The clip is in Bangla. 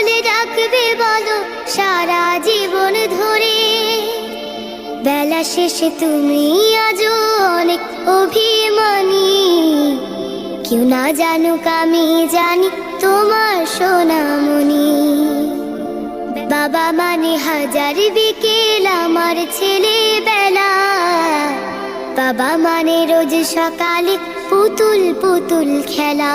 বলে ডাকবে বলো, সারা জীবন ধরে। বেলা শেষে তুমি আজও অনেক অভিমানী। কেউ না জানুক আমি জানি তোমার সোনামণি। বাবা মানে হাজার বিকেল আমার ছেলেবেলা। বাবা মানে রোজ সকালে পুতুল পুতুল খেলা।